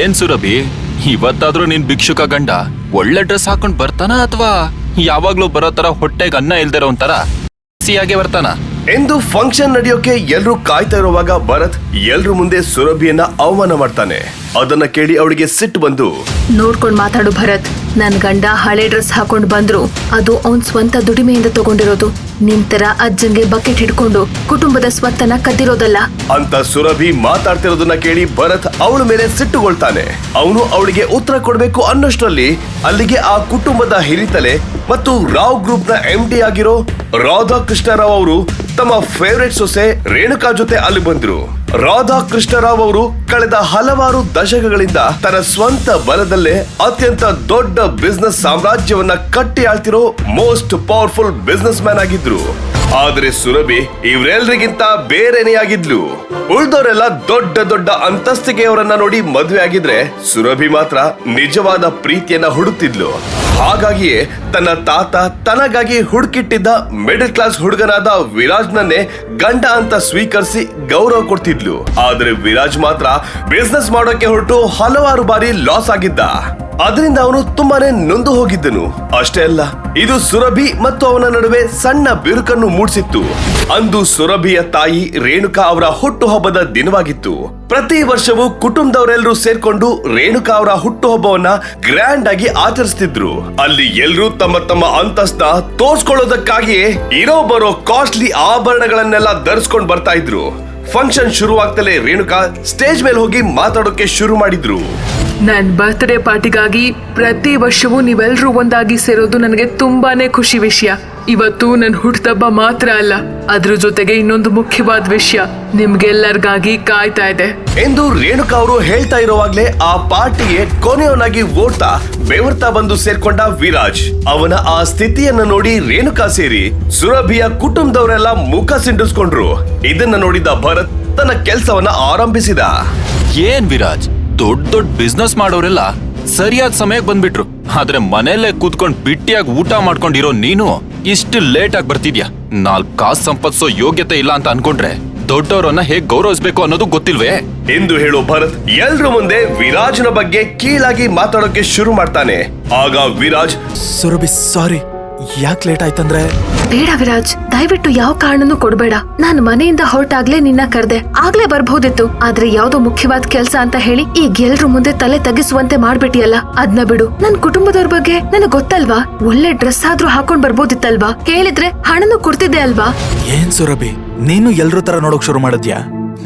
ಏನ್ ಸುರಭಿ? ಇವತ್ತಾದ್ರೂ ನಿನ್ ಭಿಕ್ಷುಕ ಗಂಡ ಒಳ್ಳೆ ಡ್ರೆಸ್ ಹಾಕೊಂಡ್ ಬರ್ತಾನ ಅಥವಾ ಯಾವಾಗ್ಲೂ ಬರೋ ತರ ಹೊಟ್ಟೆಗೆ ಅನ್ನ ಇಲ್ದಿರೋ ಒಂಥರ ಸಿಯಾಗೆ ಬರ್ತಾನ? ಎಂದು ಫಂಕ್ಷನ್ ನಡೆಯೋಕೆ ಎಲ್ರೂ ಕಾಯ್ತಾ ಇರುವಾಗ ಭರತ್ ಎಲ್ರು ಮುಂದೆ ಸುರಭಿಯನ್ನ ಅವಮಾನ ಮಾಡ್ತಾನೆ. ಅದನ್ನ ಕೇಳಿ ಅವಳಿಗೆ ಸಿಟ್ಟು ಬಂದು ನೋಡ್ಕೊಂಡ್ ಮಾತಾಡು ಭರತ್. ನನ್ ಗಂಡ ಹಳೆ ಡ್ರೆಸ್ ಹಾಕೊಂಡ್ ಬಂದ್ರು. ಅದು ಅವನ್ ಸ್ವಂತ ದುಡಿಮೆಯಿಂದ ತಗೊಂಡಿರೋದು. ನಿಂತರ ತರ ಅಜ್ಜಂಗೆ ಬಕೆಟ್ ಹಿಡ್ಕೊಂಡು ಕುಟುಂಬದ ಸ್ವತ್ತನ್ನ ಕದ್ದಿರೋದಲ್ಲ. ಅಂತ ಸುರಭಿ ಮಾತಾಡ್ತಿರೋದನ್ನ ಕೇಳಿ ಭರತ್ ಅವಳ ಮೇಲೆ ಸಿಟ್ಟುಗೊಳ್ತಾನೆ. ಅವನು ಅವಳಿಗೆ ಉತ್ತರ ಕೊಡ್ಬೇಕು ಅನ್ನೋಷ್ಟರಲ್ಲಿ ಅಲ್ಲಿಗೆ ಆ ಕುಟುಂಬದ ಹಿರಿತಲೆ ಮತ್ತು ರಾವ್ ಗ್ರೂಪ್ನ ಎಂ ಡಿ ಆಗಿರೋ ರಾಧಾ ಕೃಷ್ಣರಾವ್ ಅವರು ತಮ್ಮ ಫೇವ್ರೇಟ್ ಸೊಸೆ ರೇಣುಕಾ ಜೊತೆ ಅಲ್ಲಿ ಬಂದ್ರು. ರಾಧಾ ಕೃಷ್ಣರಾವ್ ಅವರು ಕಳೆದ ಹಲವಾರು ದಶಕಗಳಿಂದ ತನ್ನ ಸ್ವಂತ ಬಲದಲ್ಲೇ ಅತ್ಯಂತ ದೊಡ್ಡ ಬಿಸ್ನೆಸ್ ಸಾಮ್ರಾಜ್ಯವನ್ನ ಕಟ್ಟಿ ಆಳ್ತಿರೋ ಮೋಸ್ಟ್ ಪವರ್ಫುಲ್ ಬಿಸ್ನೆಸ್ ಮ್ಯಾನ್ ಆಗಿದ್ರು. ಆದರೆ ಸುರಭಿ ಇವರೆಲ್ಲರಿಗಿಂತ ಬೇರೆನೇ ಆಗಿದ್ಲು. ಉಳ್ದವರೆಲ್ಲ ದೊಡ್ಡ ದೊಡ್ಡ ಅಂತಸ್ತಿಗೆ ಅವರನ್ನ ನೋಡಿ ಮದುವೆ ಆಗಿದ್ರೆ ಸುರಭಿ ಮಾತ್ರ ನಿಜವಾದ ಪ್ರೀತಿಯನ್ನ ಹುಡುಕ್ತಿದ್ಲು. ಹಾಗಾಗಿಯೇ ತನ್ನ ತಾತ ತನಗಾಗಿ ಹುಡುಕಿಟ್ಟಿದ್ದ ಮಿಡಲ್ ಕ್ಲಾಸ್ ಹುಡುಗನಾದ ವಿರಾಜ್ನನ್ನೇ ಗಂಡ ಅಂತ ಸ್ವೀಕರಿಸಿ ಗೌರವ ಕೊಡ್ತಿದ್ಲು. ಆದ್ರೆ ವಿರಾಜ್ ಮಾತ್ರ ಬಿಸ್ನೆಸ್ ಮಾಡೋಕೆ ಹೊರಟು ಹಲವಾರು ಬಾರಿ ಲಾಸ್ ಆಗಿದ್ದ. ಅದರಿಂದ ಅವನು ತುಂಬಾನೇ ನೊಂದು ಹೋಗಿದ್ದನು. ಅಷ್ಟೇ ಅಲ್ಲ, ಇದು ಸುರಭಿ ಮತ್ತು ಅವನ ನಡುವೆ ಸಣ್ಣ ಬಿರುಕನ್ನು ಮೂಡಿಸಿತ್ತು. ಅಂದು ಸುರಭಿಯ ತಾಯಿ ರೇಣುಕಾ ಅವರ ಹುಟ್ಟುಹಬ್ಬದ ದಿನವಾಗಿತ್ತು. ಪ್ರತಿ ವರ್ಷವೂ ಕುಟುಂಬದವರೆಲ್ಲರೂ ಸೇರ್ಕೊಂಡು ರೇಣುಕಾ ಅವರ ಹುಟ್ಟುಹಬ್ಬವನ್ನ ಗ್ರ್ಯಾಂಡ್ ಆಗಿ ಆಚರಿಸ್ತಿದ್ರು. ಅಲ್ಲಿ ಎಲ್ರೂ ತಮ್ಮ ತಮ್ಮ ಅಂತಸ್ತ ತೋರ್ಸ್ಕೊಳ್ಳೋದಕ್ಕಾಗಿಯೇ ಇರೋ ಬರೋ ಕಾಸ್ಟ್ಲಿ ಆಭರಣಗಳನ್ನೆಲ್ಲ ಧರಿಸ್ಕೊಂಡು ಬರ್ತಾ ಇದ್ರು. ಫಂಕ್ಷನ್ ಶುರುವಾಗ್ತಲೇ ರೇಣುಕಾ ಸ್ಟೇಜ್ ಮೇಲೆ ಹೋಗಿ ಮಾತಾಡೋಕೆ ಶುರು ಮಾಡಿದ್ರು. ನನ್ ಬರ್ತ್ಡೇ ಪಾರ್ಟಿಗಾಗಿ ಪ್ರತಿ ವರ್ಷವೂ ನೀವೆಲ್ರೂ ಒಂದಾಗಿ ಸೇರೋದು ನನಗೆ ತುಂಬಾನೇ ಖುಷಿ ವಿಷಯ. ಇವತ್ತು ನನ್ನ ಹುಟ್ಟದಬ್ಬ ಮಾತ್ರ ಅಲ್ಲ ಅದ್ರ ಜೊತೆಗೆ ಇನ್ನೊಂದು ಮುಖ್ಯವಾದ ವಿಷಯ ನಿಮ್ಗೆಲ್ಲರಿಗಾಗಿ ಕಾಯ್ತಾ ಇದೆ. ಎಂದು ರೇಣುಕಾ ಅವರು ಹೇಳ್ತಾ ಇರುವಾಗ್ಲೇ ಆ ಪಾರ್ಟಿಗೆ ಕೊನೆಯವನಾಗಿ ಓಡ್ತಾ ಬೆವರ್ತಾ ಬಂದು ಸೇರ್ಕೊಂಡ ವಿರಾಜ್. ಅವನ ಆ ಸ್ಥಿತಿಯನ್ನ ನೋಡಿ ರೇಣುಕಾ ಸೇರಿ ಸುರಭಿಯ ಕುಟುಂಬದವರೆಲ್ಲ ಮುಖ ಸಿಂಡಿಸ್ಕೊಂಡ್ರು. ಇದನ್ನ ನೋಡಿದ ಭರತ್ ತನ್ನ ಕೆಲಸವನ್ನ ಆರಂಭಿಸಿದ. ಏನ್ ವಿರಾಜ್ ದೊಡ್ಡ ದೊಡ್ಡ ಬಿಸ್ನೆಸ್ ಮಾಡೋರೆಲ್ಲ ಸರಿಯಾದ ಸಮಯಕ್ಕೆ ಬಂದ್ಬಿಟ್ರು. ಆದ್ರೆ ಮನೆಯಲ್ಲೇ ಕೂತ್ಕೊಂಡು ಬಿಟ್ಟಿಯಾಗಿ ಊಟ ಮಾಡ್ಕೊಂಡಿರೋ ನೀನು? ಇಷ್ಟು ಲೇಟ್ ಆಗಿ ಬರ್ತಿದ್ಯಾ? ನಾಲ್ಕ್ ಕಾಸು ಸಂಪತ್ಸೋ ಯೋಗ್ಯತೆ ಇಲ್ಲ ಅಂತ ಅನ್ಕೊಂಡ್ರೆ ದೊಡ್ಡವರನ್ನ ಹೇಗ್ ಗೌರವಿಸ್ಬೇಕು ಅನ್ನೋದು ಗೊತ್ತಿಲ್ವೇ? ಎಂದು ಹೇಳೋ ಭರತ್ ಎಲ್ರ ಮುಂದೆ ವಿರಾಜ್ನ ಬಗ್ಗೆ ಕೀಳಾಗಿ ಮಾತಾಡೋಕೆ ಶುರು ಮಾಡ್ತಾನೆ. ಆಗ ವಿರಾಜ್ ಸುರಭಿ ಸಾರಿ ಯಾಕೆ ಲೇಟ್ ಆಯ್ತಂದ್ರೆ? ಬೇಡ ವಿರಾಜ್ ದಯವಿಟ್ಟು ಯಾವ ಕಾರಣನೂ ಕೊಡ್ಬೇಡ. ನಾನ್ ಮನೆಯಿಂದ ಹೊರಟಾಗ್ಲೇ ನಿನ್ನ ಕರ್ದೆ. ಆಗ್ಲೇ ಬರ್ಬಹುದಿತ್ತು ಆದ್ರೆ ಯಾವ್ದೋ ಮುಖ್ಯವಾದ ಕೆಲ್ಸ ಅಂತ ಹೇಳಿ ಈಗ ಎಲ್ರು ಮುಂದೆ ತಲೆ ತಗ್ಗಿಸುವಂತೆ ಮಾಡ್ಬಿಟ್ಟಿಯಲ್ಲ. ಅದ್ನ ಬಿಡು. ನನ್ ಕುಟುಂಬದವ್ರ ಬಗ್ಗೆ ನನಗ್ ಗೊತ್ತಲ್ವಾ? ಒಳ್ಳೆ ಡ್ರೆಸ್ ಆದ್ರೂ ಹಾಕೊಂಡ್ ಬರ್ಬೋದಿತ್ತಲ್ವಾ? ಕೇಳಿದ್ರೆ ಹಣನು ಕೊಡ್ತಿದ್ದೆ ಅಲ್ವಾ? ಏನ್ ಸುರಭಿ ನೀನು ಎಲ್ರ ತರ ನೋಡೋಕ್ ಶುರು ಮಾಡಿದ್ಯಾ?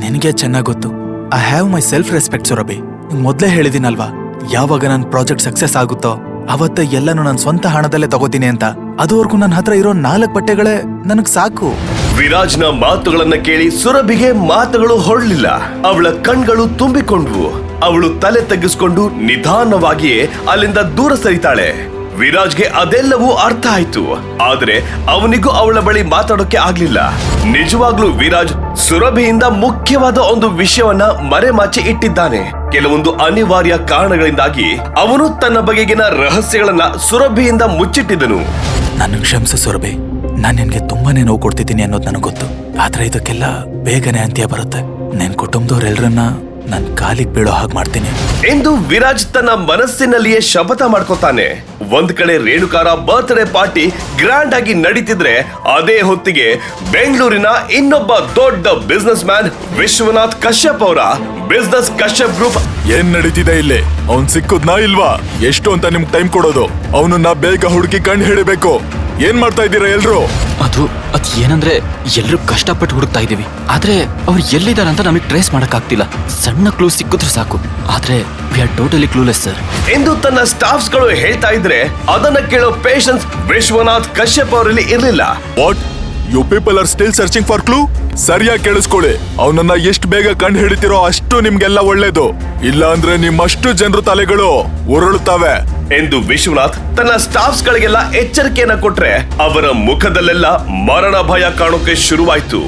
ನಿನಗೆ ಚೆನ್ನಾಗ್ ಗೊತ್ತು. I have my self respect Surabhi ಮೊದ್ಲೇ ಹೇಳಿದಿನಲ್ವಾ? ಯಾವಾಗ ನನ್ ಪ್ರಾಜೆಕ್ಟ್ ಸಕ್ಸಸ್ ಆಗುತ್ತೋ? ಅವತ್ತ ಎಲ್ಲನೂ ನನ್ ಸ್ವಂತ ಹಣದಲ್ಲೇ ತಗೋತೀನಿ ಅಂತ. ಅದುವರೆಗೂ ನನ್ನ ಹತ್ರ ಇರೋ ನಾಲ್ಕು ಬಟ್ಟೆಗಳೇ ನನಗ್ ಸಾಕು. ವಿರಾಜ್ನ ಮಾತುಗಳನ್ನ ಕೇಳಿ ಸುರಭಿಗೆ ಮಾತುಗಳು ಹೊರಲಿಲ್ಲ ಅವಳ ಕಣ್ಗಳು ತುಂಬಿಕೊಂಡ್ವು. ಅವಳು ತಲೆ ತಗ್ಗಿಸ್ಕೊಂಡು ನಿಧಾನವಾಗಿಯೇ ಅಲ್ಲಿಂದ ದೂರ ಸರಿತಾಳೆ. ವಿರಾಜ್ಗೆ ಅದೆಲ್ಲವೂ ಅರ್ಥ ಆಯ್ತು. ಆದ್ರೆ ಅವನಿಗೂ ಅವಳ ಬಳಿ ಮಾತಾಡೋಕೆ ಆಗ್ಲಿಲ್ಲ. ನಿಜವಾಗ್ಲೂ ವಿರಾಜ್ ಸುರಭಿಯಿಂದ ಮುಖ್ಯವಾದ ಒಂದು ವಿಷಯವನ್ನ ಮರೆಮಾಚಿ ಇಟ್ಟಿದ್ದಾನೆ. ಕೆಲವೊಂದು ಅನಿವಾರ್ಯ ಕಾರಣಗಳಿಂದಾಗಿ ಅವನು ತನ್ನ ಬಗೆಗಿನ ರಹಸ್ಯಗಳನ್ನ ಸುರಭಿಯಿಂದ ಮುಚ್ಚಿಟ್ಟಿದ್ದನು. ನನ್ನ ಕ್ಷಮಿಸು ಸುರಭಿ. ನಾನು ನಿನ್ಗೆ ತುಂಬಾನೇ ನೋವು ಕೊಡ್ತಿದ್ದೀನಿ ಅನ್ನೋದು ನನಗೆ ಗೊತ್ತು. ಆದ್ರೆ ಇದಕ್ಕೆಲ್ಲ ಬೇಗನೆ ಅಂತ್ಯ ಬರುತ್ತೆ. ನಿನ್ ಕುಟುಂಬದವ್ರೆಲ್ಲರನ್ನ ನನ್ ಕಾಲಿಗೆ ಬೀಳೋ ಹಾಗೆ ಮಾಡ್ತೀನಿ. ಎಂದು ವಿರಾಜ್ ತನ್ನ ಮನಸ್ಸಿನಲ್ಲಿಯೇ ಶಪಥ ಮಾಡ್ಕೋತಾನೆ. ಒಂದ್ ಕಡೆ ರೇಣುಕಾರ ಬರ್ತ್ಡೇ ಪಾರ್ಟಿ ಗ್ರ್ಯಾಂಡ್ ಆಗಿ ನಡೀತಿದ್ರೆ ಅದೇ ಹೊತ್ತಿಗೆ ಬೆಂಗಳೂರಿನ ಇನ್ನೊಬ್ಬ ದೊಡ್ಡ ಬಿಸ್ನೆಸ್ ಮ್ಯಾನ್ ವಿಶ್ವನಾಥ್ ಕಶ್ಯಪ್ ಅವರ ಬಿಸ್ನೆಸ್ ಕಶ್ಯಪ್ ಗ್ರೂಪ್ ಏನ್ ನಡೀತಿದೆ ಇಲ್ಲಿ? ಅವ್ನ್ ಸಿಕ್ಕುದ್ನಾ ಇಲ್ವಾ? ಎಷ್ಟು ಅಂತ ನಿಮ್ಗೆ ಟೈಮ್ ಕೊಡೋದು. ಅವನನ್ನ ಬೇಗ ಹುಡುಕಿ ಕಂಡು ಹಿಡಿಬೇಕು. ಏನ್ ಮಾಡ್ತಾ ಇದ್ದೀರಾ ಎಲ್ರು? ಅದು ಅದ್ ಏನಂದ್ರೆ ಎಲ್ರು ಕಷ್ಟಪಟ್ಟು ಹುಡುಕ್ತಾ ಇದೀವಿ ಆದ್ರೆ ಅವ್ರು ಎಲ್ಲಿದ್ದಾರೆ ಅಂತ ನಮಗೆ ಟ್ರೇಸ್ ಮಾಡಕ್ ಆಗ್ತಿಲ್ಲ ಸಣ್ಣ ಕ್ಲೂ ಸಿಕ್ಕಿದ್ರು ಸಾಕು. ಆದ್ರೆ we are totally clueless sir ಎಂದು ತನ್ನ ಸ್ಟಾಫ್ಸ್ಗಳು ಹೇಳ್ತಾ ಇದ್ರೆ ಅದನ್ನ ಕೇಳೋ ಪೇಷನ್ಸ್ ವಿಶ್ವನಾಥ್ ಕಶ್ಯಪ್ ಅವರಲ್ಲಿ ಇರಲಿಲ್ಲ. What you people are still searching for clue ಸರಿಯಾಗಿ ಕೇಳಿಸ್ಕೊಳ್ಳಿ. ಅವನನ್ನ ಎಷ್ಟು ಬೇಗ ಕಂಡು ಹಿಡಿತಿರೋ ಅಷ್ಟು ನಿಮ್ಗೆಲ್ಲ ಒಳ್ಳೇದು. ಇಲ್ಲ ಅಂದ್ರೆ ನಿಮ್ಮಷ್ಟು ಜನರು ತಲೆಗಳು ಉರುಳುತ್ತವೆ ಎಂದು ವಿಶ್ವನಾಥ್ ತನ್ನ ಸ್ಟಾಫ್ಸ್ ಗಳಿಗೆಲ್ಲ ಎಚ್ಚರಿಕೆಯನ್ನ ಕೊಟ್ರೆ ಅವರ ಮುಖದಲ್ಲೆಲ್ಲ ಮರಣ ಭಯ ಕಾಣೋಕೆ ಶುರುವಾಯ್ತು.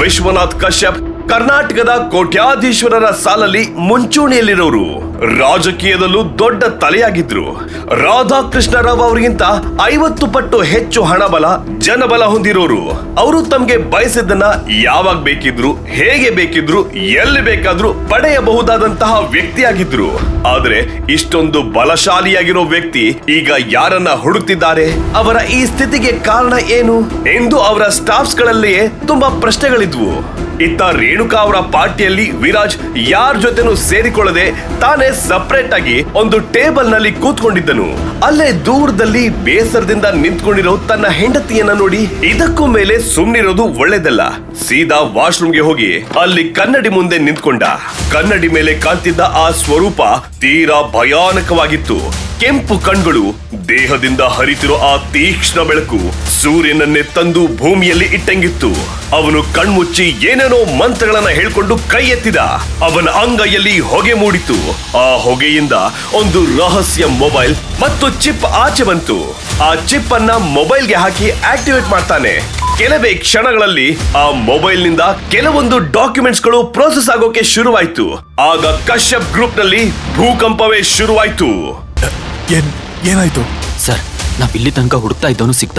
ವಿಶ್ವನಾಥ್ ಕಶ್ಯಪ್ ಕರ್ನಾಟಕದ ಕೋಟ್ಯಾಧೀಶ್ವರರ ಸಾಲಲ್ಲಿ ಮುಂಚೂಣಿಯಲ್ಲಿರೋರು. ರಾಜಕೀಯದಲ್ಲೂ ದೊಡ್ಡ ತಲೆಯಾಗಿದ್ರು. ರಾಧಾಕೃಷ್ಣ ರಾವ್ ಅವರಿಗಿಂತ ಐವತ್ತು ಪಟ್ಟು ಹೆಚ್ಚು ಹಣಬಲ, ಜನಬಲ ಹೊಂದಿರೋರು. ಅವರು ತಮಗೆ ಬಯಸಿದ್ದನ್ನ ಯಾವಾಗ ಬೇಕಿದ್ರು, ಹೇಗೆ ಬೇಕಿದ್ರು, ಎಲ್ಲಿ ಬೇಕಾದ್ರೂ ಪಡೆಯಬಹುದಾದಂತಹ ವ್ಯಕ್ತಿಯಾಗಿದ್ರು. ಆದ್ರೆ ಇಷ್ಟೊಂದು ಬಲಶಾಲಿಯಾಗಿರೋ ವ್ಯಕ್ತಿ ಈಗ ಯಾರನ್ನ ಹುಡುಕ್ತಿದ್ದಾರೆ? ಅವರ ಈ ಸ್ಥಿತಿಗೆ ಕಾರಣ ಏನು? ಎಂದು ಅವರ ಸ್ಟಾಫ್ಸ್ ಗಳಲ್ಲಿಯೇ ತುಂಬಾ ಪ್ರಶ್ನೆಗಳಿದ್ವು. ಇತ್ತ ರೇಣುಕಾ ಅವರ ಪಾರ್ಟಿಯಲ್ಲಿ ವಿರಾಜ್ ಯಾರ ಜೊತೆನೂ ಸೇರಿಕೊಳ್ಳದೆ ತಾನೇ ಸಪರೇಟ್ ಆಗಿ ಒಂದು ಟೇಬಲ್ನಲ್ಲಿ ಕೂತ್ಕೊಂಡಿದ್ದನು. ಅಲ್ಲೇ ದೂರದಲ್ಲಿ ಬೇಸರದಿಂದ ನಿಂತ್ಕೊಂಡಿರೋ ತನ್ನ ಹೆಂಡತಿಯನ್ನ ನೋಡಿ ಇದಕ್ಕೂ ಮೇಲೆ ಸುಮ್ನಿರೋದು ಒಳ್ಳೇದಲ್ಲ. ಸೀದಾ ವಾಶ್ರೂಮ್ಗೆ ಹೋಗಿ ಅಲ್ಲಿ ಕನ್ನಡಿ ಮುಂದೆ ನಿಂತ್ಕೊಂಡ. ಕನ್ನಡಿ ಮೇಲೆ ಕಾಣ್ತಿದ್ದ ಆ ಸ್ವರೂಪ ತೀರಾ ಭಯಾನಕವಾಗಿತ್ತು. ಕೆಂಪು ಕಣ್ಗಳು ದೇಹದಿಂದ ಹರಿತಿರೋ ಆ ತೀಕ್ಷ್ಣ ಬೆಳಕು ಸೂರ್ಯನನ್ನೇ ತಂದು ಭೂಮಿಯಲ್ಲಿ ಇಟ್ಟಂಗಿತ್ತು. ಅವನು ಕಣ್ಮುಚ್ಚಿ ಏನೇನೋ ಮಂತ್ರಗಳನ್ನ ಹೇಳ್ಕೊಂಡು ಕೈ ಎತ್ತಿದ ಅವನ ಅಂಗೈಯಲ್ಲಿ ಹೊಗೆ ಮೂಡಿತು. ಆ ಹೊಗೆಯಿಂದ ಒಂದು ರಹಸ್ಯ ಮೊಬೈಲ್ ಮತ್ತು ಚಿಪ್ ಆಚೆ ಬಂತು. ಆ ಚಿಪ್ ಅನ್ನ ಮೊಬೈಲ್ಗೆ ಹಾಕಿ ಆಕ್ಟಿವೇಟ್ ಮಾಡ್ತಾನೆ. ಕೆಲವೇ ಕ್ಷಣಗಳಲ್ಲಿ ಆ ಮೊಬೈಲ್ನಿಂದ ಕೆಲವೊಂದು ಡಾಕ್ಯುಮೆಂಟ್ಸ್ಗಳು ಪ್ರೋಸೆಸ್ ಆಗೋಕೆ ಶುರುವಾಯ್ತು. ಆಗ ಕಶ್ಯಪ್ ಗ್ರೂಪ್ನಲ್ಲಿ ಭೂಕಂಪವೇ ಶುರುವಾಯ್ತು. ಏನ್ ಏನಾಯ್ತು? ಸರ್ ನಾವ್ ಇಲ್ಲಿ ತನಕ ಹುಡುಕ್ತಾ ಇದ್ದವನು ಸಿಕ್ತ.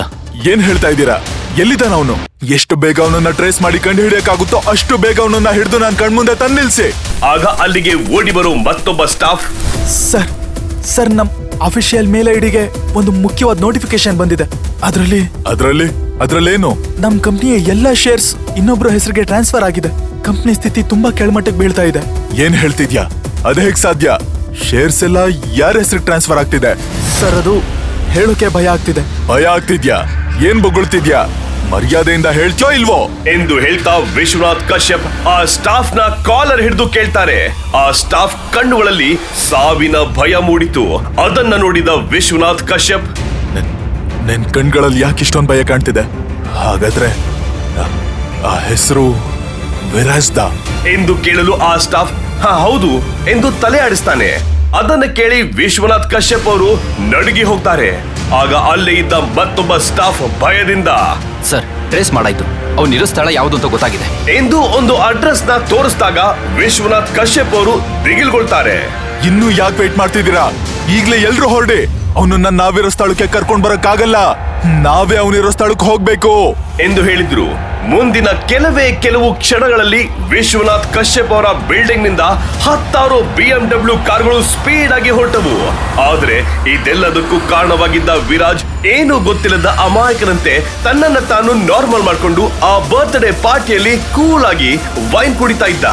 ಏನ್ ಹೇಳ್ತಾ ಇದ್ದೀರಾ? ಎಲ್ಲಿದ್ದಾನ ಅವನು? ಎಷ್ಟು ಬೇಗ ಅವನನ್ನ ಟ್ರೇಸ್ ಮಾಡಿ ಕಂಡು ಹಿಡಿಯಕ್ಕಾಗುತ್ತೋ ಅಷ್ಟು ಬೇಗ ಅವನನ್ನ ಹಿಡಿದು ನಾನು ಕಣ್ಮುಂದೆ ತಂದು ನಿಲ್ಸಿ ಆಗ ಅಲ್ಲಿಗೆ ಓಡಿ ಬರೋ ಮತ್ತೊಬ್ಬ ಸ್ಟಾಫ್ ಸರ್ ಸರ್ ನಮ್ ಅಫಿಷಿಯಲ್ ಮೇಲ್ ಐಡಿಗೆ ಒಂದು ಮುಖ್ಯವಾದ ನೋಟಿಫಿಕೇಶನ್ ಬಂದಿದೆ. ಅದರಲ್ಲಿ? ಅದರಲ್ಲಿ? ಅದರಲ್ಲೇನು? ನಮ್ ಕಂಪ್ನಿಯ ಎಲ್ಲಾ ಶೇರ್ಸ್ ಇನ್ನೊಬ್ರ ಹೆಸರಿಗೆ ಟ್ರಾನ್ಸ್ಫರ್ ಆಗಿದೆ. ಕಂಪ್ನಿ ಸ್ಥಿತಿ ತುಂಬಾ ಕೆಳಮಟ್ಟಕ್ಕೆ ಬೀಳ್ತಾ ಇದೆ. ಏನ್ ಹೇಳ್ತಿದ್ಯಾ? ಅದ್ ಹೇಗ್ ಸಾಧ್ಯ? ಶೇರ್ಸ್ ಎಲ್ಲ ಯಾರ ಹೆಸರಿಗೆ ಟ್ರಾನ್ಸ್ಫರ್ ಆಗ್ತಿದೆ? ಸರ್ ಅದು ಹೇಳೋಕೆ ಭಯ ಆಗ್ತಿದೆ. ಭಯ ಆಗ್ತಿದ್ಯಾ? ಏನ್ ಬೊಗಳ್ತಿದ್ಯಾ? ಮರ್ಯಾದೆಯಿಂದ ಹೇಳ್ತೋ ಇಲ್ವೋ? ಎಂದು ಹೇಳ್ತಾ ವಿಶ್ವನಾಥ್ ಕಶ್ಯಪ್ ಆ ಸ್ಟಾಫ್ನ ಕಾಲರ್ ಹಿಡಿದು ಕೇಳ್ತಾರೆ. ಆ ಸ್ಟಾಫ್ ಕಣ್ಣುಗಳಲ್ಲಿ ಸಾವಿನ ಭಯ ಮೂಡಿತು. ಅದನ್ನ ನೋಡಿದ ವಿಶ್ವನಾಥ್ ಕಶ್ಯಪ್ ನನ್ ಕಣ್ಗಳಲ್ಲಿ ಯಾಕೆ ಇಷ್ಟೊಂದು ಭಯ ಕಾಣ್ತಿದೆ? ಹಾಗಾದ್ರೆ ಆ- ಹೆಸರು ವಿರಾಜ್ದ? ಎಂದು ಕೇಳಲು ಆ ಸ್ಟಾಫ್ ಹೌದು. ಎಂದು ತಲೆ ಆಡಿಸ್ತಾನೆ. ಅದನ್ನ ಕೇಳಿ ವಿಶ್ವನಾಥ್ ಕಶ್ಯಪ್ ಅವರು ನಡುಗಿ ಹೋಗ್ತಾರೆ. ಆಗ ಅಲ್ಲಿ ಇದ್ದ ಮತ್ತೊಬ್ಬ ಸ್ಟಾಫ್ ಭಯದಿಂದ ಸರ್ ಟ್ರೇಸ್ ಮಾಡಾಯ್ತು. ಅವನಿರೋ ಸ್ಥಳ ಯಾವ್ದು ಅಂತ ಗೊತ್ತಾಗಿದೆ. ಎಂದು ಒಂದು ಅಡ್ರೆಸ್ನ ತೋರಿಸಿದಾಗ ವಿಶ್ವನಾಥ್ ಕಶ್ಯಪ್ ಅವರು ದಿಗಿಲ್ಗೊಳ್ತಾರೆ. ಇನ್ನೂ ಯಾಕೆ ವೇಟ್ ಮಾಡ್ತಿದ್ದೀರಾ? ಈಗ್ಲೇ ಎಲ್ರು ಹೊರಡಿ. ಅವನನ್ನ ನಾವಿರೋ ಸ್ಥಳಕ್ಕೆ ಕರ್ಕೊಂಡ್ ಬರಕ್ಕಾಗಲ್ಲ. ನಾವೇ ಅವನಿರೋ ಸ್ಥಳಕ್ಕೆ ಹೋಗ್ಬೇಕು. ಎಂದು ಹೇಳಿದ್ರು. ಮುಂದಿನ ಕೆಲವೇ ಕೆಲವು ಕ್ಷಣಗಳಲ್ಲಿ ವಿಶ್ವನಾಥ್ ಕಶ್ಯಪ್ ಅವರ ಬಿಲ್ಡಿಂಗ್ನಿಂದ ಹತ್ತಾರು ಬಿಎಂಡಬ್ಲ್ಯೂ ಕಾರ್ಗಳು ಸ್ಪೀಡ್ ಆಗಿ ಹೊರಟವು. ಆದ್ರೆ ಇದೆಲ್ಲದಕ್ಕೂ ಕಾರಣವಾಗಿದ್ದ ವಿರಾಜ್ ಏನು ಗೊತ್ತಿಲ್ಲದ ಅಮಾಯಕನಂತೆ ತನ್ನನ್ನ ತಾನು ನಾರ್ಮಲ್ ಮಾಡ್ಕೊಂಡು ಆ ಬರ್ತ್ಡೇ ಪಾರ್ಟಿಯಲ್ಲಿ ಕೂಲ್ ಆಗಿ ವೈನ್ ಕುಡಿತಾ ಇದ್ದ.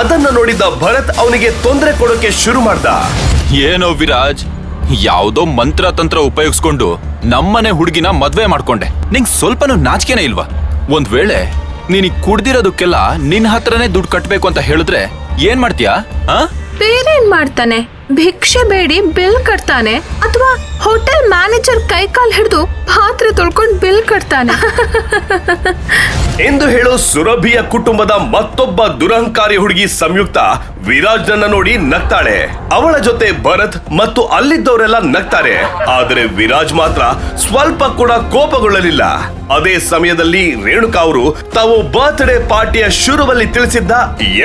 ಅದನ್ನ ನೋಡಿದ ಭರತ್ ಅವನಿಗೆ ತೊಂದರೆ ಕೊಡೋಕೆ ಶುರು ಮಾಡ್ದ. ಏನೋ ವಿರಾಜ್, ಯಾವ್ದೋ ಮಂತ್ರ ತಂತ್ರ ಉಪಯೋಗಿಸ್ಕೊಂಡು ನಮ್ಮನೆ ಹುಡುಗಿನ ಮದ್ವೆ ಮಾಡ್ಕೊಂಡೆ. ನಿಂಗ್ ಸ್ವಲ್ಪನೂ ನಾಚಿಕೆನೇ ಇಲ್ವಾ? ಒಂದ್ ವೇಳೆ ನೀನಿಗ್ ಕುಡ್ದಿರೋದಕ್ಕೆಲ್ಲ ನಿನ್ ಹತ್ರನೇ ದುಡ್ಡು ಕಟ್ಬೇಕು ಅಂತ ಹೇಳಿದ್ರೆ ಏನ್ ಮಾಡ್ತೀಯಾ ಆ ಬೇರೇನ್ ಮಾಡ್ತಾನೆ? ಭಿಕ್ಷೆ ಬೇಡಿ ಬಿಲ್ ಕಟ್ತಾನೆ ಅಥವಾ ಹೋಟೆಲ್ ಮ್ಯಾನೇಜರ್ ಕೈ ಕಾಲ್ ಹಿಡಿದು ಪಾತ್ರೆ ತೊಳ್ಕೊಂಡು ಬಿಲ್ ಕಟ್ತಾನೆ. ಎಂದು ಹೇಳೋ ಸುರಭಿಯ ಕುಟುಂಬದ ಮತ್ತೊಬ್ಬ ದುರಹಂಕಾರಿ ಹುಡುಗಿ ಸಂಯುಕ್ತ ವಿರಾಜ್ನನ್ನ ನೋಡಿ ನಗ್ತಾಳೆ. ಅವಳ ಜೊತೆ ಭರತ್ ಮತ್ತು ಅಲ್ಲಿದ್ದವರೆಲ್ಲ ನಗ್ತಾರೆ. ಆದರೆ ವಿರಾಜ್ ಮಾತ್ರ ಸ್ವಲ್ಪ ಕೂಡ ಕೋಪಗೊಳ್ಳಲಿಲ್ಲ. ಅದೇ ಸಮಯದಲ್ಲಿ ರೇಣುಕಾ ಅವರು ತಾವು ಬರ್ತ್ಡೇ ಪಾರ್ಟಿಯ ಶುರುವಲ್ಲಿ ತಿಳಿಸಿದ್ದ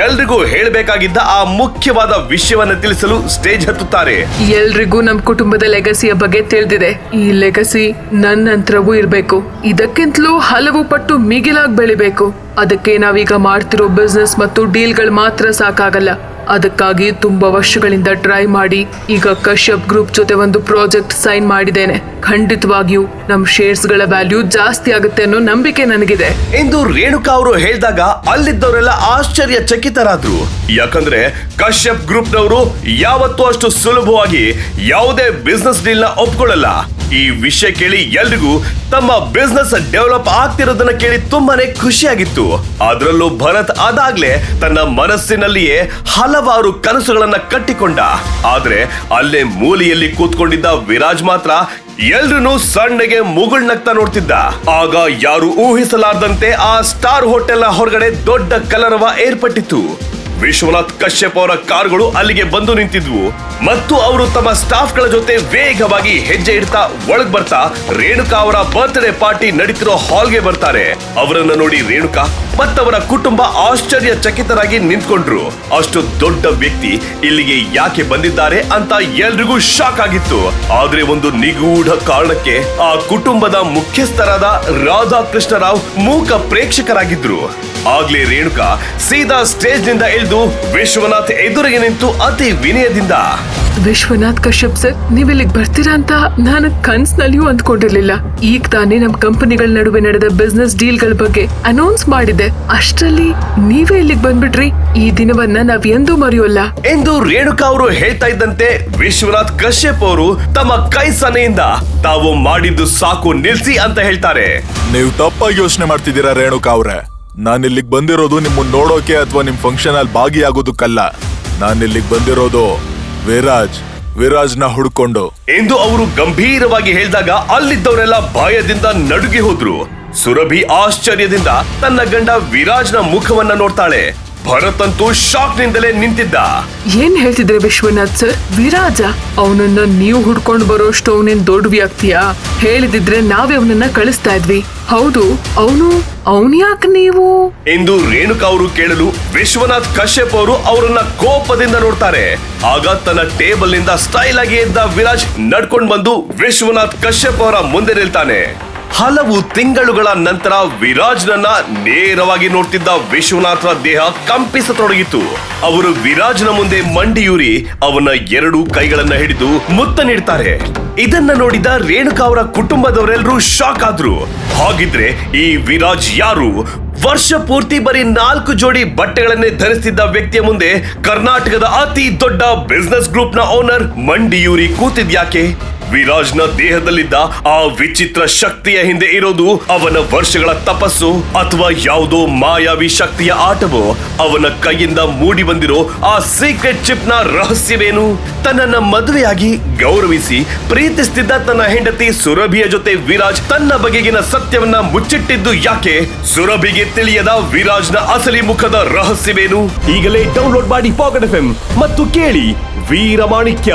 ಎಲ್ರಿಗೂ ಹೇಳಬೇಕಾಗಿದ್ದ ಆ ಮುಖ್ಯವಾದ ವಿಷಯವನ್ನ ತಿಳಿಸಲು ಸ್ಟೇಜ್ ಹತ್ತುತ್ತಾರೆ. ಎಲ್ರಿಗೂ ನಮ್ ಕುಟುಂಬದ ಲೆಗಸಿಯ ಬಗ್ಗೆ ತಿಳಿದಿದೆ. ಈ ಲೆಗಸಿ ನನ್ನ ನಂತರವೂ ಇರಬೇಕು. ಇದಕ್ಕಿಂತಲೂ ಹಲವು ಪಟ್ಟು ಮಿಗಿಲಾಗಿ ಬೆಳಿಬೇಕು. ಅದಕ್ಕೆ ನಾವೀಗ ಮಾಡ್ತಿರೋ ಬಿಸ್ನೆಸ್ ಮತ್ತು ಡೀಲ್ಗಳು ಮಾತ್ರ ಸಾಕಾಗಲ್ಲ. ಅದಕ್ಕಾಗಿ ತುಂಬ ವರ್ಷಗಳಿಂದ ಟ್ರೈ ಮಾಡಿ ಈಗ ಕಶ್ಯಪ್ ಗ್ರೂಪ್ ಜೊತೆ ಒಂದು ಪ್ರಾಜೆಕ್ಟ್ ಸೈನ್ ಮಾಡಿದ್ದೇನೆ. ಖಂಡಿತವಾಗಿಯೂ ನಮ್ ಶೇರ್ಸ್ಗಳ ವ್ಯಾಲ್ಯೂ ಜಾಸ್ತಿ ಆಗುತ್ತೆ ಅನ್ನೋ ನಂಬಿಕೆ ನನಗಿದೆ. ಎಂದು ರೇಣುಕಾ ಅವರು ಹೇಳಿದಾಗ ಅಲ್ಲಿದ್ದವರೆಲ್ಲ ಆಶ್ಚರ್ಯ ಚಕಿತರಾದ್ರು ಯಾಕಂದ್ರೆ ಕಶ್ಯಪ್ ಗ್ರೂಪ್ನವರು ಯಾವತ್ತೂ ಅಷ್ಟು ಸುಲಭವಾಗಿ ಯಾವುದೇ ಬಿಸ್ನೆಸ್ ಡೀಲ್ನ ಒಪ್ಕೊಳ್ಳಲ್ಲ. ಈ ವಿಷಯ ಕೇಳಿ ಎಲ್ರಿಗೂ ತಮ್ಮ ಬಿಸ್ನೆಸ್ ಡೆವಲಪ್ ಆಗ್ತಿರೋದನ್ನ ಕೇಳಿ ತುಂಬಾನೇ ಖುಷಿಯಾಗಿತ್ತು. ಅದರಲ್ಲೂ ಭರತ್ ಅದಾಗ್ಲೇ ತನ್ನ ಮನಸ್ಸಿನಲ್ಲಿಯೇ ಹಲವಾರು ಕನಸುಗಳನ್ನ ಕಟ್ಟಿಕೊಂಡ. ಆದ್ರೆ ಅಲ್ಲೇ ಮೂಲೆಯಲ್ಲಿ ಕೂತ್ಕೊಂಡಿದ್ದ ವಿರಾಜ್ ಮಾತ್ರ ಎಲ್ರೂ ಸಣ್ಣಗೆ ಮುಗುಳ್ನಗ್ತಾ ನೋಡ್ತಿದ್ದ. ಆಗ ಯಾರು ಊಹಿಸಲಾರ್ದಂತೆ ಆ ಸ್ಟಾರ್ ಹೋಟೆಲ್ ಹೊರಗಡೆ ದೊಡ್ಡ ಕಲರವ ಏರ್ಪಟ್ಟಿತ್ತು. ವಿಶ್ವನಾಥ್ ಕಶ್ಯಪ್ ಅವರ ಕಾರ್ಗಳು ಅಲ್ಲಿಗೆ ಬಂದು ನಿಂತಿದ್ವು ಮತ್ತು ಅವರು ತಮ್ಮ ಸ್ಟಾಫ್ಗಳ ಜೊತೆ ವೇಗವಾಗಿ ಹೆಜ್ಜೆ ಇಡ್ತಾ ಒಳಗ್ ಬರ್ತಾ ರೇಣುಕಾ ಅವರ ಬರ್ತ್ಡೇ ಪಾರ್ಟಿ ನಡೀತಿರೋ ಹಾಲ್ಗೆ ಬರ್ತಾರೆ. ಅವರನ್ನ ನೋಡಿ ರೇಣುಕಾ ಮತ್ತವರ ಕುಟುಂಬ ಆಶ್ಚರ್ಯ ಚಕಿತರಾಗಿ ನಿಂತ್ಕೊಂಡ್ರು. ಅಷ್ಟು ದೊಡ್ಡ ವ್ಯಕ್ತಿ ಇಲ್ಲಿಗೆ ಯಾಕೆ ಬಂದಿದ್ದಾರೆ ಅಂತ ಎಲ್ರಿಗೂ ಶಾಕ್ ಆಗಿತ್ತು. ಆದ್ರೆ ಒಂದು ನಿಗೂಢ ಕಾರಣಕ್ಕೆ ಆ ಕುಟುಂಬದ ಮುಖ್ಯಸ್ಥರಾದ ರಾಧಾಕೃಷ್ಣ ರಾವ್ ಮೂಕ ಪ್ರೇಕ್ಷಕರಾಗಿದ್ರು. ಆಗ್ಲೇ ರೇಣುಕಾ ಸೀದಾ ಸ್ಟೇಜ್ನಿಂದ ಇಳಿದು ವಿಶ್ವನಾಥ್ ಎದುರಿಗೆ ನಿಂತು ಅತಿ ವಿನಯದಿಂದ. ವಿಶ್ವನಾಥ್ ಕಶ್ಯಪ್ ಸರ್ ನೀವು ಇಲ್ಲಿಗೆ ಬರ್ತೀರಾ ಅಂತ ನಾನು ಕನ್ಸ್ನಲ್ಲಿಯೂ ಅಂದ್ಕೊಂಡಿರ್ಲಿಲ್ಲ. ಈಗ ತಾನೇ ನಮ್ ಕಂಪನಿಗಳ ನಡುವೆ ನಡೆದ ಬಿಸ್ನೆಸ್ ಡೀಲ್ಗಳ ಬಗ್ಗೆ ಅನೌನ್ಸ್ ಮಾಡಿದೆ ಅಷ್ಟರಲ್ಲಿ ನೀವೇ ಇಲ್ಲಿಗೆ ಬಂದ್ಬಿಟ್ರಿ. ಈ ದಿನವನ್ನ ನಾವ್ ಎಂದೂ ಮರೆಯೋಲ್ಲ. ಎಂದು ರೇಣುಕಾ ಅವರು ಹೇಳ್ತಾ ಇದ್ದಂತೆ ವಿಶ್ವನಾಥ್ ಕಶ್ಯಪ್ ಅವರು ತಮ್ಮ ಕೈ ಸನೆಯಿಂದ ತಾವು ಮಾಡಿದ್ದು ಸಾಕು ನಿಲ್ಸಿ ಅಂತ ಹೇಳ್ತಾರೆ. ನೀವು ತಪ್ಪಾಗಿ ಯೋಚನೆ ಮಾಡ್ತಿದ್ದೀರಾ ರೇಣುಕಾ ಅವ್ರೆ? ನಾನು ಇಲ್ಲಿಗೆ ಬಂದಿರೋದು ನಿಮ್ಮನ್ನ ನೋಡೋಕೆ ಅಥವಾ ನಿಮ್ ಫಂಕ್ಷನ್ ಅಲ್ಲಿ ಭಾಗಿಯಾಗೋದಕ್ಕಲ್ಲ. ನಾನು ಇಲ್ಲಿಗೆ ಬಂದಿರೋದು ವಿರಾಜ್, ವಿರಾಜ್ನ ಹುಡ್ಕೊಂಡು. ಎಂದು ಅವರು ಗಂಭೀರವಾಗಿ ಹೇಳಿದಾಗ ಅಲ್ಲಿದ್ದವರೆಲ್ಲ ಭಯದಿಂದ ನಡುಗಿ ಹೋದ್ರು. ಸುರಭಿ ಆಶ್ಚರ್ಯದಿಂದ ತನ್ನ ಗಂಡ ವಿರಾಜ್ನ ಮುಖವನ್ನ ನೋಡ್ತಾಳೆ. ಭರತ್ ಅಂತೂ ಶಾಕ್ ನಿಂದಲೇ ನಿಂತಿದ್ದ. ಏನ್ ಹೇಳ್ತಿದ್ರೆ ವಿಶ್ವನಾಥ್ ಸರ್? ವಿರಾಜ ಅವನನ್ನ ನೀವು ಹುಡ್ಕೊಂಡು ಬರೋಷ್ಟು ಅವನೇನ್ ದೊಡ್ಡ ವ್ಯಕ್ತಿಯ? ಹೇಳಿದಿದ್ರೆ ನಾವೇ ಅವನನ್ನ ಕಳಿಸ್ತಾ ಇದ್ವಿ. ಹೌದು ಅವನು ಅವನ್ ಯಾಕೆ ನೀವು? ಎಂದು ರೇಣುಕಾ ಅವರು ಕೇಳಲು ವಿಶ್ವನಾಥ್ ಕಶ್ಯಪ್ ಅವರು ಅವರನ್ನ ಕೋಪದಿಂದ ನೋಡ್ತಾರೆ. ಆಗ ತನ್ನ ಟೇಬಲ್ನಿಂದ ಸ್ಟೈಲ್ ಆಗಿ ಎದ್ದ ವಿರಾಜ್ ನಡ್ಕೊಂಡ್ ಬಂದು ವಿಶ್ವನಾಥ್ ಕಶ್ಯಪ್ ಅವರ ಮುಂದೆ ನಿಲ್ತಾನೆ. ಹಲವು ತಿಂಗಳುಗಳ ನಂತರ ವಿರಾಜ್ನನ್ನ ನೇರವಾಗಿ ನೋಡ್ತಿದ್ದ ವಿಶ್ವನಾಥರ ದೇಹ ಕಂಪಿಸತೊಡಗಿತು ಅವರು ವಿರಾಜ್ನ ಮುಂದೆ ಮಂಡಿಯೂರಿ ಅವನ ಎರಡು ಕೈಗಳನ್ನ ಹಿಡಿದು ಮುತ್ತ ನೀಡ್ತಾರೆ. ಇದನ್ನ ನೋಡಿದ ರೇಣುಕಾ ಅವರ ಕುಟುಂಬದವರೆಲ್ಲರೂ ಶಾಕ್ ಆದ್ರು. ಹಾಗಿದ್ರೆ ಈ ವಿರಾಜ್ ಯಾರು? ವರ್ಷ ಪೂರ್ತಿ ಬರೀ ನಾಲ್ಕು ಜೋಡಿ ಬಟ್ಟೆಗಳನ್ನೇ ಧರಿಸ್ತಿದ್ದ ವ್ಯಕ್ತಿಯ ಮುಂದೆ ಕರ್ನಾಟಕದ ಅತಿ ದೊಡ್ಡ ಬಿಸ್ನೆಸ್ ಗ್ರೂಪ್ನ ಓನರ್ ಮಂಡಿಯೂರಿ ಕೂತಿದ್ಯಾಕೆ? ವಿರಾಜ್ನ ದೇಹದಲ್ಲಿದ್ದ ಆ ವಿಚಿತ್ರ ಶಕ್ತಿಯ ಹಿಂದೆ ಇರೋದು ಅವನ ವರ್ಷಗಳ ತಪಸ್ಸು ಅಥವಾ ಯಾವುದೋ ಮಾಯಾವಿ ಶಕ್ತಿಯ ಆಟವೋ? ಅವನ ಕೈಯಿಂದ ಮೂಡಿ ಬಂದಿರೋ ಆ ಸೀಕ್ರೆಟ್ ಚಿಪ್ನ ರಹಸ್ಯವೇನು? ತನ್ನನ್ನ ಮದುವೆಯಾಗಿ ಗೌರವಿಸಿ ಪ್ರೀತಿಸ್ತಿದ್ದ ತನ್ನ ಹೆಂಡತಿ ಸುರಭಿಯ ಜೊತೆ ವಿರಾಜ್ ತನ್ನ ಬಗೆಗಿನ ಸತ್ಯವನ್ನ ಮುಚ್ಚಿಟ್ಟಿದ್ದು ಯಾಕೆ? ಸುರಭಿಗೆ ತಿಳಿಯದ ವಿರಾಜ್ನ ಅಸಲಿ ಮುಖದ ರಹಸ್ಯವೇನು? ಈಗಲೇ ಡೌನ್ಲೋಡ್ ಮಾಡಿ ಪಾಕೆಟ್ ಎಫ್ ಮತ್ತು ಕೇಳಿ ವೀರಮಾಣಿಕ್ಯ.